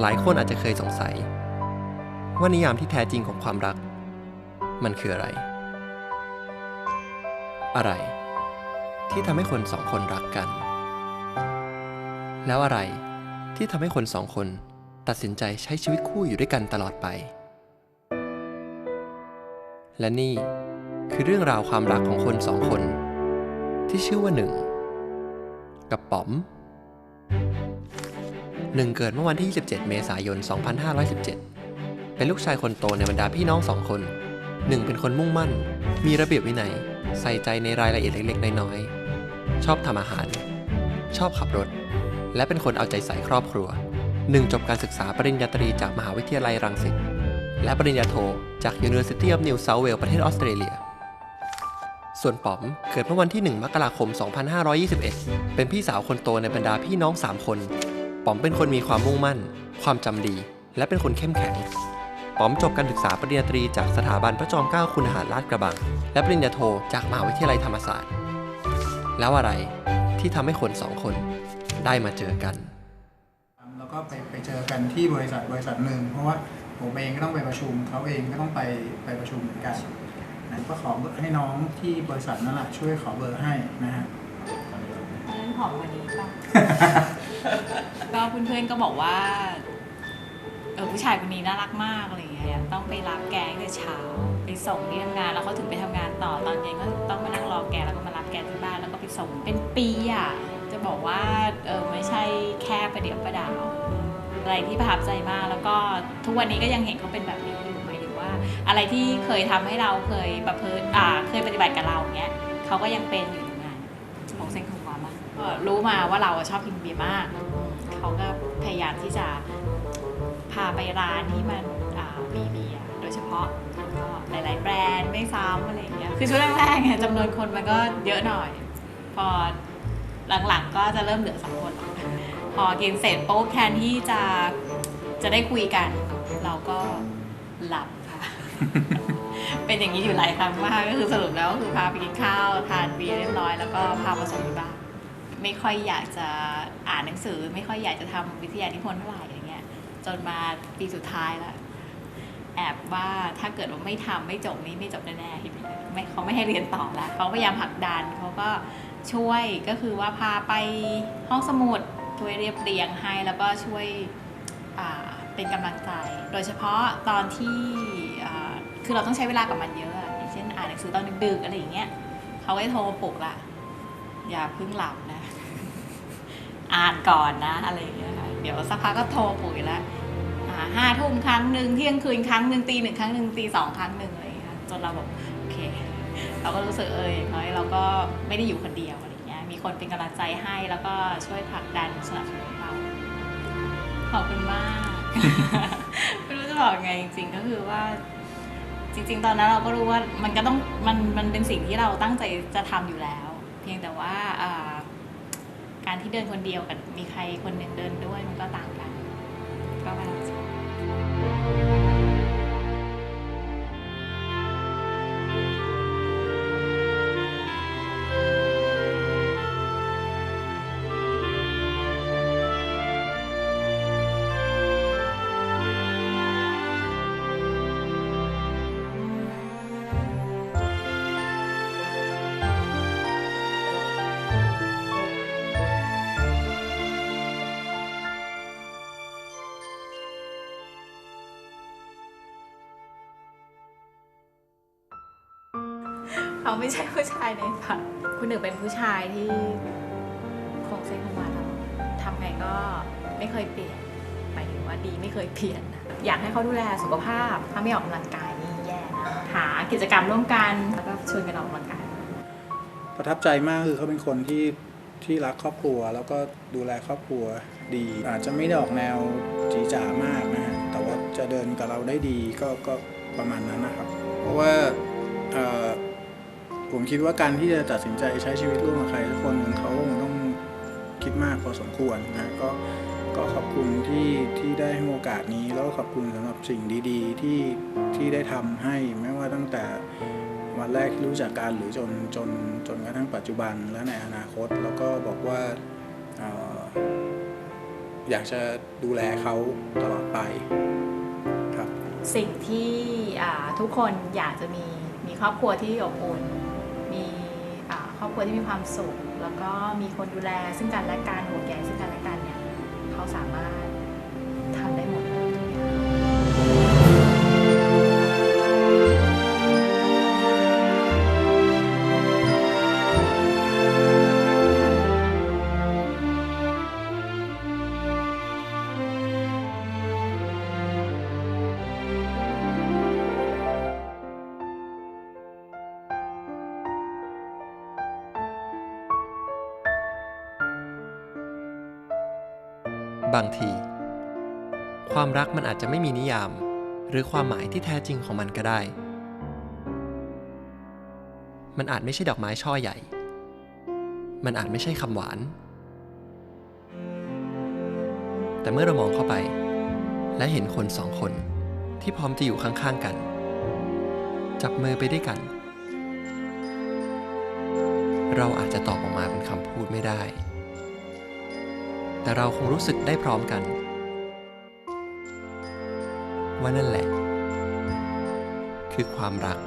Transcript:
หลายคนอาจจะเคยสงสัย ว่านิยามที่แท้จริงของความรัก มันคืออะไร อะไร ที่ทำให้คนสองคนรักกัน แล้วอะไรที่ทำให้คนสองคนตัดสินใจใช้ชีวิตคู่อยู่ด้วยกันตลอดไป และนี่คือเรื่องราวความรักของคนสองคน ที่ชื่อว่าหนึ่งกับป๋อม หนึ่งเกิดเมื่อวันที่ 27 เมษายน 2517 เป็นลูกชายคนโตในบรรดาพี่น้องสองคนหนึ่งเป็นคนมุ่งมั่น มีระเบียบวินัย ใส่ใจในรายละเอียดเล็กๆ น้อยๆ ชอบทำอาหาร ชอบขับรถ และเป็นคนเอาใจใส่ครอบครัวหนึ่งจบการศึกษาปริญญาตรีจากมหาวิทยาลัยรังสิต และปริญญาโทจาก University of New South Wales ประเทศออสเตรเลีย ส่วนป๋อมเกิดเมื่อวันที่ 1 มกราคม 2521 เป็นพี่สาวคนโตในบรรดาพี่น้อง 3 คน ป๋อมเป็นคนมีความมุ่งมั่น ความจำดี และเป็นคนเข้มแข็ง ป๋อมจบการศึกษาปริญญาตรีจากสถาบันพระจอมเกล้าคุณหารลาดกระบัง และปริญญาโทจากมหาวิทยาลัยธรรมศาสตร์ แล้วอะไรที่ทำให้คนสองคนได้มาเจอกัน แล้วก็ไปไปเจอกันที่บริษัทบริษัทหนึ่งเพราะว่าผมเองก็ต้องไปประชุมเขาเองก็ต้องไปไปประชุมเหมือนกันนะก็ขอเบอร์ให้น้องที่บริษัทนั่นแหละช่วยขอเบอร์ให้นะฮะเรื่องหอมกวันนี้ป่ะ ก็เพื่อนๆก็บอกว่า เออผู้ชายคนนี้น่ารักมากอะไรอย่างเงี้ยต้องไปรับแกงแต่เช้าไปส่งที่ทำงานแล้วเขาถึงไปทำงานต่อตอนเย็นก็ต้องมานั่งรอแกแล้วก็มารับแกที่บ้านแล้วก็ไปส่งเป็นปีอะจะบอกว่าเออไม่ใช่แค่ประเดี๋ยวประดาวอะไรที่ประทับใจมากแล้วก็ทุกวันนี้ก็ยังเห็นเขาเป็นแบบนี้อยู่หมายถึงว่า อะไรที่เคยทำให้เราเคยประพฤติอ่าเคยปฏิบัติกับเราเงี้ยเขาก็ยังเป็นอยู่ รู้มาว่าเราชอบกินเบียร์มาก เขาก็พยายามที่จะพาไปร้านที่มันมีเบียร์โดยเฉพาะแล้วก็หลาย ๆ แบรนด์ไม่ซ้ำอะไรอย่างเงี้ยคือช่วงแรกๆเนี่ยจำนวนคนมันก็เยอะหน่อย พอหลังๆก็จะเริ่มเหลือสองคน พอกินเสร็จปุ๊บแทนที่จะจะได้คุยกัน เราก็หลับค่ะ เป็นอย่างนี้อยู่หลายครั้งมากก็คือสรุปแล้วก็คือพาไปกินข้าวทานเบียร์เรียบร้อยแล้วก็พามาส่งที่บ้าน ไม่ค่อยอยากจะอ่านหนังสือ ไม่ค่อยอยากจะทำวิทยานิพนธ์เท่าไหร่อะไรเงี้ย จนมาปีสุดท้ายแล้วแอบว่าถ้าเกิดว่าไม่ทำไม่จบนี้ไม่จบแน่ๆทีนี้ไม่เขาไม่ให้เรียนต่อแล้วเขาพยายามผลักดันเขาก็ช่วยก็คือว่าพาไปห้องสมุดช่วยเรียบเรียงให้แล้วก็ช่วยเป็นกำลังใจ โดยเฉพาะตอนที่คือเราต้องใช้เวลากับมันเยอะอย่างเช่นอ่านหนังสือตอนดึกๆอะไรอย่างเงี้ยเขาก็โทรปลุกละอย่าเพิ่งหลับนะ อ่านก่อนนะอะไรอย่างเงี้ยค่ะเดี๋ยวสักพักก็โทรปุ๋ยละห้าทุ่มครั้งหนึ่งเที่ยงคืนครั้งหนึ่งตีหนึ่งครั้งหนึ่งตีสองครั้งหนึ่งอะไรอย่างเงี้ยค่ะจนเราแบบโอเค เราก็รู้สึกเอออย่างน้อยเราก็ไม่ได้อยู่คนเดียวอะไรเงี้ยมีคนเป็นกำลังใจให้แล้วก็ช่วยผลักดันสนับสนุนเราขอบคุณมากไม่รู้จะบอกไงจริงๆก็คือว่าจริง ๆ ตอนนั้นเราก็รู้ว่ามันก็ต้องมันมันเป็นสิ่งที่เราตั้งใจจะทำอยู่แล้ว เพียงแต่ว่าอ่า การที่เดินคนเดียวกับมีใครคนหนึ่งเดินด้วยมันก็ต่างกัน ก็ประทับใเขาไม่ใช่ผู้ชายในฝันคุณหนึ่งเป็นผู้ชายที่คงเส้นคงวาเราทำไงก็ไม่เคยเปลี่ยนหมายถึงว่าดีไม่เคยเปลี่ยนอยากให้เขาดูแลสุขภาพถ้าไม่ออกกำลังกายนี่แย่นะหากิจกรรมร่วมกันแล้วก็ชวนกันออกกำลังกาย ประทับใจมากคือเขาเป็นคนที่ที่รักครอบครัว แล้วก็ดูแลครอบครัวดี อาจจะไม่ได้ออกแนวจีจ๋ามากนะฮะแต่ว่าจะเดินกับเราได้ดีก็ก็ประมาณนั้นนะครับ เพราะว่าเอ่อ ผมคิดว่าการที่จะตัดสินใจใช้ชีวิตร่วมกับใครสักคนหนึ่งเขาคงต้องคิดมากพอสมควรนะก็ก็ขอบคุณที่ที่ได้ให้โอกาสนี้ แล้วก็ขอบคุณสำหรับสิ่งดีๆ ที่ที่ได้ทำให้ไม่ว่าตั้งแต่วันแรกที่รู้จักกันหรือจนจนจนกระทั่งปัจจุบันและในอนาคต แล้วก็บอกว่าอออยากจะดูแลเขาตลอดไปครับ สิ่งที่ทุกคนอยากจะมีมีครอบครัวที่อบอุ่น ครอบครัวที่มีความสุข แล้วก็มีคนดูแลซึ่งกันและกันห่วงใยซึ่งกันและกันเนี่ยเขาสามารถทำได้หมด บางที ความรักมันอาจจะไม่มีนิยาม หรือความหมายที่แท้จริงของมันก็ได้ มันอาจไม่ใช่ดอกไม้ช่อใหญ่ มันอาจไม่ใช่คำหวาน แต่เมื่อเรามองเข้าไป และเห็นคนสองคนที่พร้อมจะอยู่ข้างๆกัน จับมือไปด้วยกัน เราอาจจะตอบออกมาเป็นคำพูดไม่ได้ แต่เราคงรู้สึกได้พร้อมกัน ว่านั่นแหละ คือความรัก